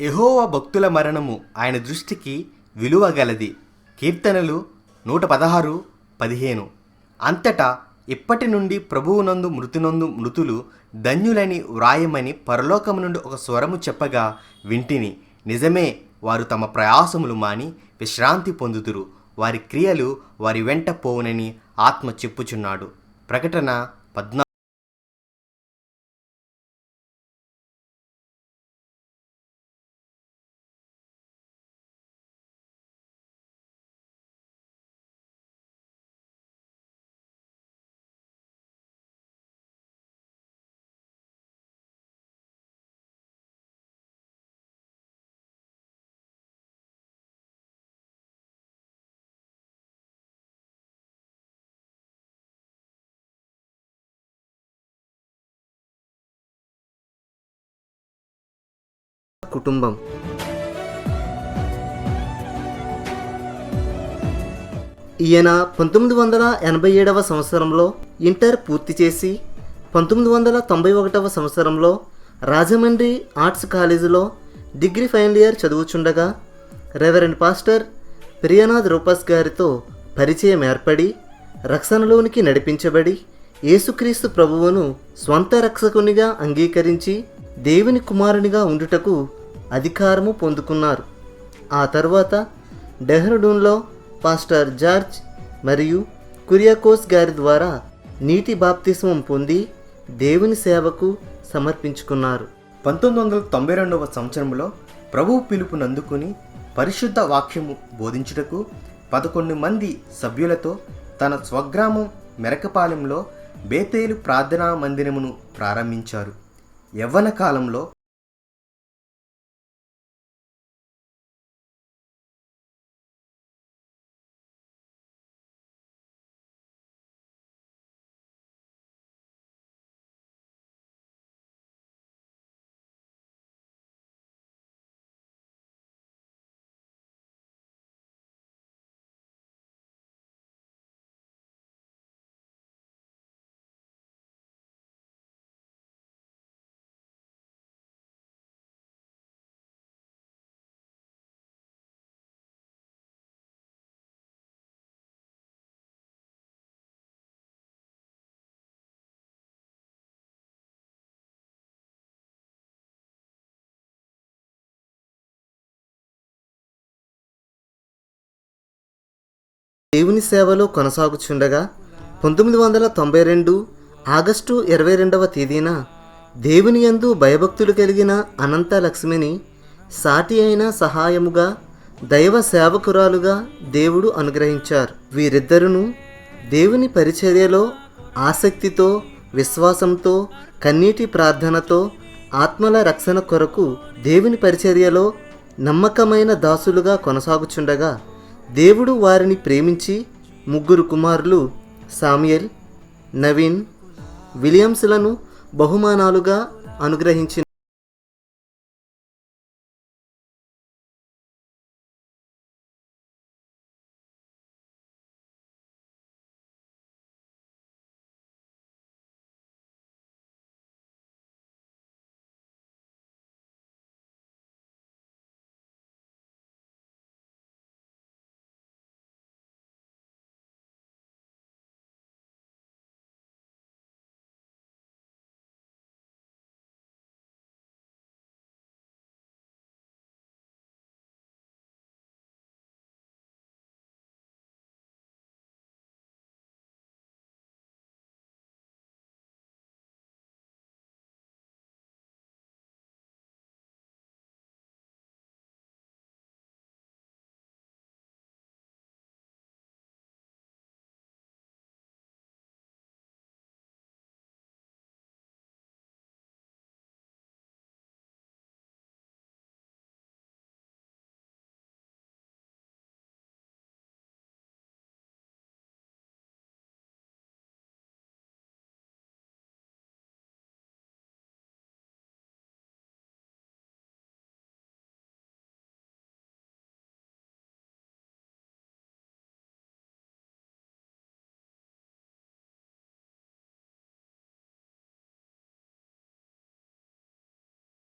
ఎహోవ భక్తుల మరణము ఆయన దృష్టికి విలువగలది కీర్తనలు నూట పదహారు పదిహేను. అంతటా ఇప్పటి నుండి ప్రభువునందు మృతునందు మృతులు ధన్యులని వ్రాయమని పరలోకము నుండి ఒక స్వరము చెప్పగా వింటిని. నిజమే వారు తమ ప్రయాసములు మాని విశ్రాంతి పొందుదురు. వారి క్రియలు వారి వెంట పోవునని ఆత్మ చెప్పుచున్నాడు. ప్రకటన పద్నా కుటుంబం. ఈయన పంతొమ్మిది వందల ఎనభై ఏడవ సంవత్సరంలో ఇంటర్ పూర్తి చేసి పంతొమ్మిది వందల తొంభై ఒకటవ సంవత్సరంలో రాజమండ్రి ఆర్ట్స్ కాలేజీలో డిగ్రీ ఫైనల్ ఇయర్ చదువుచుండగా రెవరెండ్ పాస్టర్ ప్రియనాథ్ రూపస్ గారితో పరిచయం ఏర్పడి రక్షణలోనికి నడిపించబడి యేసుక్రీస్తు ప్రభువును స్వంత రక్షకునిగా అంగీకరించి దేవుని కుమారునిగా ఉండుటకు అధికారము పొందుకున్నారు. ఆ తర్వాత డెహ్రడూన్లో పాస్టర్ జార్జ్ మరియు కురియాకోస్ గారి ద్వారా నీటి బాప్తిస్మం పొంది దేవుని సేవకు సమర్పించుకున్నారు. పంతొమ్మిది వందల తొంభై రెండవ సంవత్సరంలో ప్రభువు పిలుపునందుకుని పరిశుద్ధ వాక్యము బోధించుటకు పదకొండు మంది సభ్యులతో తన స్వగ్రామం మెరకపాలెంలో బేతేలు ప్రార్థనా మందిరమును ప్రారంభించారు. యవ్వన కాలంలో దేవుని సేవలో కొనసాగుచుండగా పంతొమ్మిది వందల తొంభై రెండు ఆగస్టు ఇరవై రెండవ తేదీన దేవుని యందు భయభక్తులు కలిగిన అనంత లక్ష్మిని సాటి అయిన సహాయముగా దైవ సేవకురాలుగా దేవుడు అనుగ్రహించారు. వీరిద్దరును దేవుని పరిచర్యలో ఆసక్తితో విశ్వాసంతో కన్నీటి ప్రార్థనతో ఆత్మల రక్షణ కొరకు దేవుని పరిచర్యలో నమ్మకమైన దాసులుగా కొనసాగుచుండగా దేవుడు వారిని ప్రేమించి ముగ్గురు కుమారులు సామ్యల్ నవీన్ విలియమ్స్లను బహుమానాలుగా అనుగ్రహించి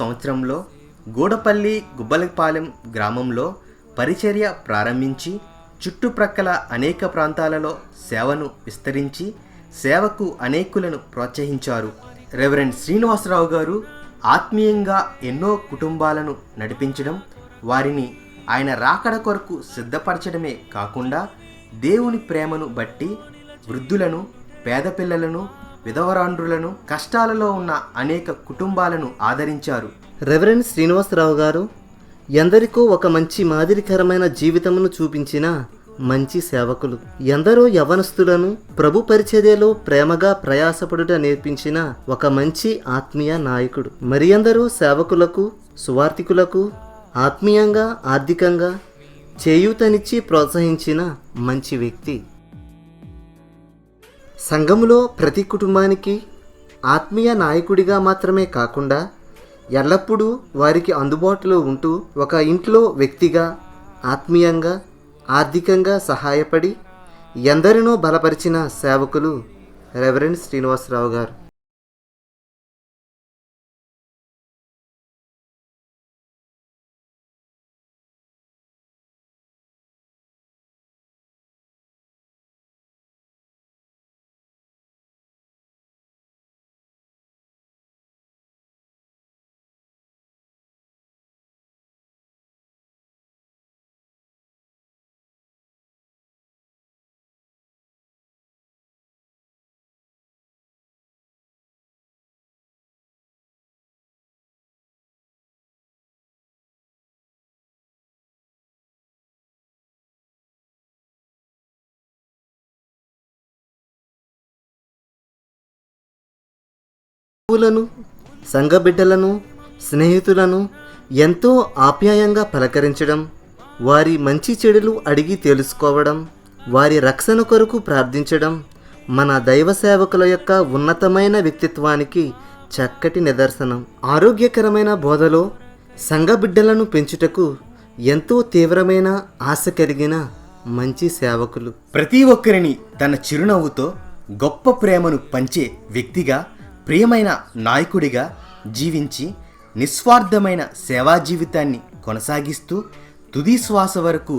సంవత్సరంలో గూడపల్లి గుబ్బలపాలెం గ్రామంలో పరిచర్య ప్రారంభించి చుట్టుప్రక్కల అనేక ప్రాంతాలలో సేవను విస్తరించి సేవకు అనేకులను ప్రోత్సహించారు. రెవరెండ్ శ్రీనివాసరావు గారు ఆత్మీయంగా ఎన్నో కుటుంబాలను నడిపించడం వారిని ఆయన రాకడ కొరకు సిద్ధపరచడమే కాకుండా దేవుని ప్రేమను బట్టి వృద్ధులను పేద పిల్లలను విధవరాండ్రులను కష్టాలలో ఉన్న అనేక కుటుంబాలను ఆదరించారు. రెవరెండ్ శ్రీనివాసరావు గారు ఎందరికో ఒక మంచి మాదిరికరమైన జీవితమును చూపించిన మంచి సేవకులు. ఎందరో యవనస్తులను ప్రభు పరిచర్యలో ప్రేమగా ప్రయాసపడుట నేర్పించిన ఒక మంచి ఆత్మీయ నాయకుడు. మరి ఎందరో సేవకులకు సువార్థికులకు ఆత్మీయంగా ఆర్థికంగా చేయూతనిచ్చి ప్రోత్సహించిన మంచి వ్యక్తి. సంఘములో ప్రతి కుటుంబానికి ఆత్మీయ నాయకుడిగా మాత్రమే కాకుండా ఎల్లప్పుడూ వారికి అందుబాటులో ఉంటూ ఒక ఇంట్లో వ్యక్తిగా ఆత్మీయంగా ఆర్థికంగా సహాయపడి ఎందరినో బలపరిచిన సేవకులు రెవరెండ్ శ్రీనివాసరావు గారు. పూలను సంఘబిడ్డలను స్నేహితులను ఎంతో ఆప్యాయంగా పలకరించడం వారి మంచి చెడులు అడిగి తెలుసుకోవడం వారి రక్షణ కొరకు ప్రార్థించడం మన దైవ సేవకుల యొక్క ఉన్నతమైన వ్యక్తిత్వానికి చక్కటి నిదర్శనం. ఆరోగ్యకరమైన బోధలో సంఘబిడ్డలను పెంచుటకు ఎంతో తీవ్రమైన ఆశ కలిగిన మంచి సేవకులు. ప్రతి ఒక్కరిని తన చిరునవ్వుతో గొప్ప ప్రేమను పంచే వ్యక్తిగా ప్రియమైన నాయకుడిగా జీవించి నిస్వార్థమైన సేవా జీవితాన్ని కొనసాగిస్తూ తుది శ్వాస వరకు